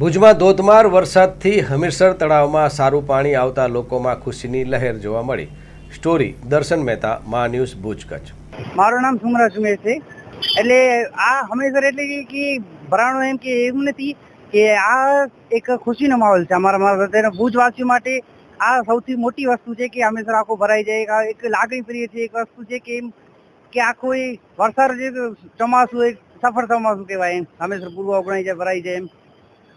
ભુજમાં ધોધમાર વરસાદથી હમીરસર તળાવમાં સારું પાણી આવતા લોકોમાં ખુશીની લહેર જોવા મળી. સ્ટોરી દર્શન મહેતા, મા ન્યૂઝ ભુજ કચ્છ. મારું નામ સુમરા સુમેર છે. એટલે આ હંમેશા એટલે કે ભરાણો એમ કે એવું નથી કે આ એક ખુશીનો માહોલ છે અમારા મારા ભુજવાસીઓ માટે આ સૌથી મોટી વસ્તુ છે કે હંમેશા આખો ભરાઈ જાય. એક લાગણી પ્રિય છે, એક વસ્તુ છે કે એમ કે આખો એ વરસાદ જે ચોમાસું એક સફળ ચોમાસું કહેવાય એમ. હંમેશા પૂર્વ ઓગણાઈ જાય ભરાઈ જાય એમ.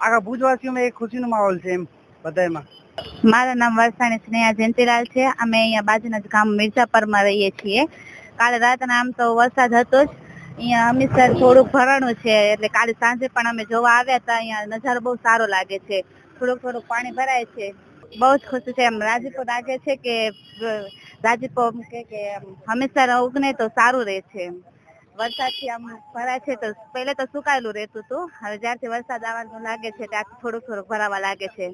આખા ભુજવાસીઓમાં એક ખુશીનો માહોલ છે એમ બધામાં મારું નામ વરસાણી સ્નેહા જયંતિલાલ છે. અમે અહીંયા બાજુના જ ગામ મિર્જાપરમાં રહીએ છીએ. કાલે રાતના આમ તો વરસાદ હતો જ. અહીંયા હમીસર થોડુંક ભરાણું છે એટલે કાલે સાંજે પણ અમે જોવા આવ્યા હતા. અહીંયા નજારો બહુ સારો લાગે છે. થોડુંક થોડુંક પાણી ભરાય છે. બહુ જ ખુશ છે. એમ રાજીપો લાગે છે કે, રાજીપો કે આમ હમીસર ઉગને તો સારું રહે છે એમ. વરસાદથી આમ ભરાય છે તો પહેલે તો સુકાયેલું રહેતું હતું. હવે જ્યારથી વરસાદ આવવાનું લાગે છે ત્યારથી થોડુંક થોડુંક ભરાવા લાગે છે.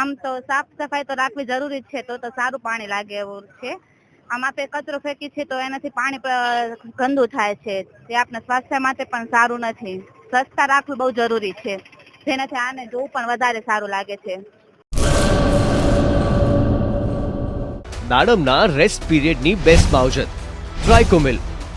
આમ તો સાફ સફાઈ તો રાખવી જરૂરી છે તો તો સારું પાણી લાગે એવું છે. આમ આપણે કચરો ફેંકી છે તો એનાથી પાણી ગંદુ થાય છે. તે આપણા સ્વાસ્થ્ય માટે પણ સારું નથી. સ્વચ્છતા રાખવી બહુ જરૂરી છે. જેનાથી આને જોવું પણ વધારે સારું લાગે છે. દાડમના રેસ્ટ પીરિયડની બેસ્ટ માવજત ટ્રાઇકોમિલ